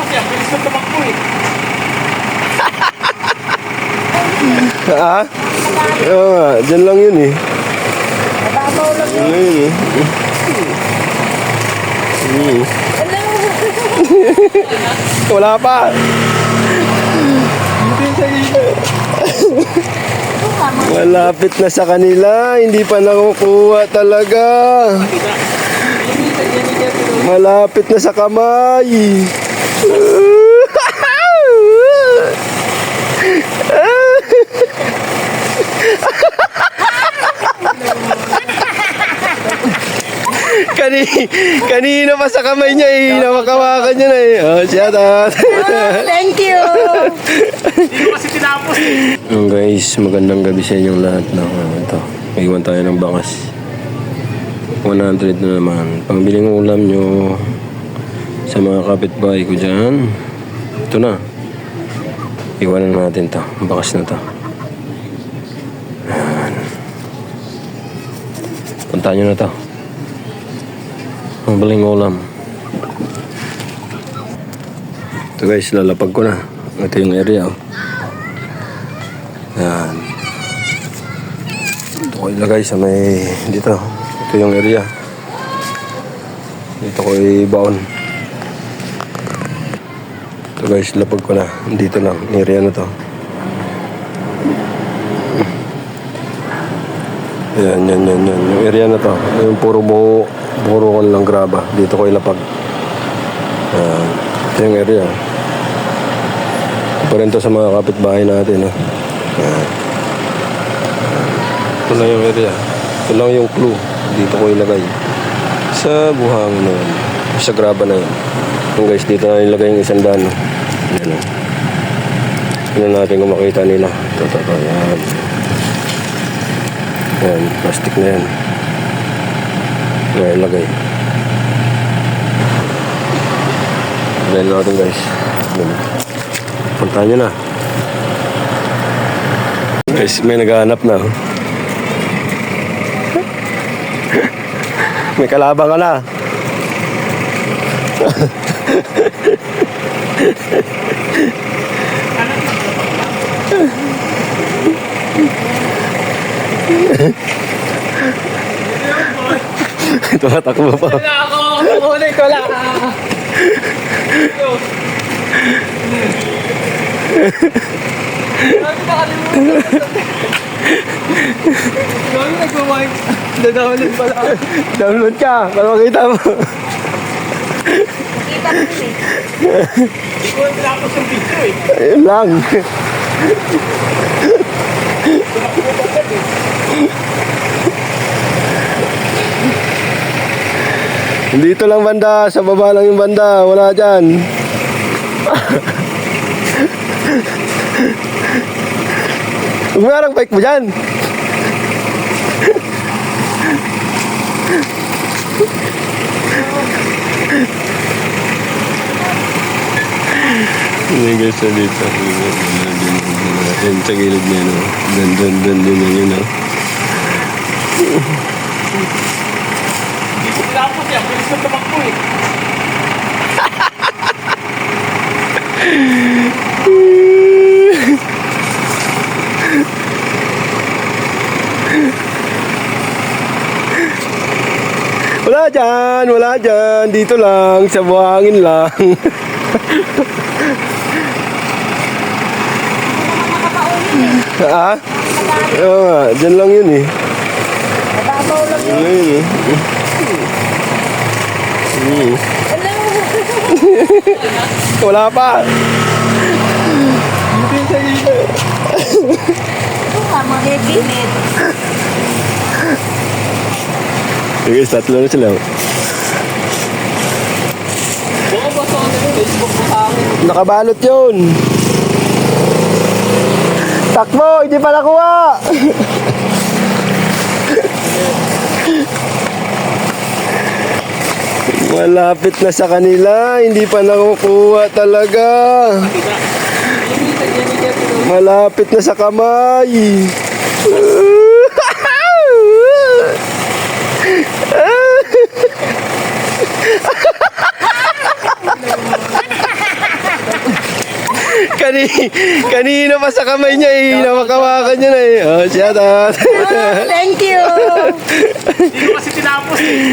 Tapos yan, bilis tumakbo eh. Ha? Oo nga, dyan lang yun eh. Nababaw lang Dyan lang yun eh. Hmm. Wala pa. Malapit na sa kanila, hindi pa nakukuha talaga. Malapit na sa kamay. Kani, kanina pa sa kamay niya eh, namakawakan niya na eh. Oh, shout out. Thank you. Hindi kasi tinapos eh. Oh guys, magandang gabi sa inyong lahat na ito. Iwan tayo ng bangas. 100 na naman. Pangbiling ulam nyo sa mga kapitbahay ko dyan. Ito na. Iwanan natin to. Bakas na to. Yan. Punta nyo na to. Pangbiling ulam. Ito guys, lalapag ko na. Ito yung area oh. Yan. Ito ko ilagay sa may dito. Ito yung area. Dito ko ibaon. Ito guys, lapag ko na. Dito lang. Area na to. Yan, yan, yan, yan. Yung area na to. Yung puro buo, puro kon lang graba. Dito ko ilapag. Yan. Ito yung area. Ito sa mga kapitbahay natin. Eh. Yan. Ito lang yung area. Ito lang yung clue. Dito ko ilagay. Sa buhangin na yun. Sa graba na yun. Yung guys, dito na ilagay yung isang daan. Yan o. Tingnan natin kung makita nila. Ito, ito, ito. Yan. Yan. Plastic na yan. Yan, ilagay. Ilagay natin guys. Yan. Punta nyo na. Guys, may naghahanap na. oh. may kalabang ka na. Tumatakbo pa. Wala ako, kukunin ko lang. Download ka para makita mo. Kita mo eh. Hindi ko tinapos yung video eh. Ayun lang. Dito lang banda, sa baba lang yung banda, wala dyan. Huwag mo bike mo dyan. Guys, sa dito. Yan, sa gilid niya, no? Dan, dan, dan, dan, yan, yun? Hindi ko tinapos yan, bilis mo tumakbo eh. Wala dyan, wala dyan. Dito lang, sa buhangin lang. ha? Oo nga, dyan lang yun eh. Nababaw lang Dyan lang yun eh. Hmm. Wala pa. Ito nga, mga net. Sige, tatlo na sila. Sa sa? Nakabalot yun. Takbo, hindi pa nakuha. Malapit na sa kanila, hindi pa nakukuha talaga. Malapit na sa kamay. Kani, kanina pa sa kamay niya eh. Hinamak-hawakan niya na eh. Oh, shout out. Thank you. Hindi ko kasi tinapos eh.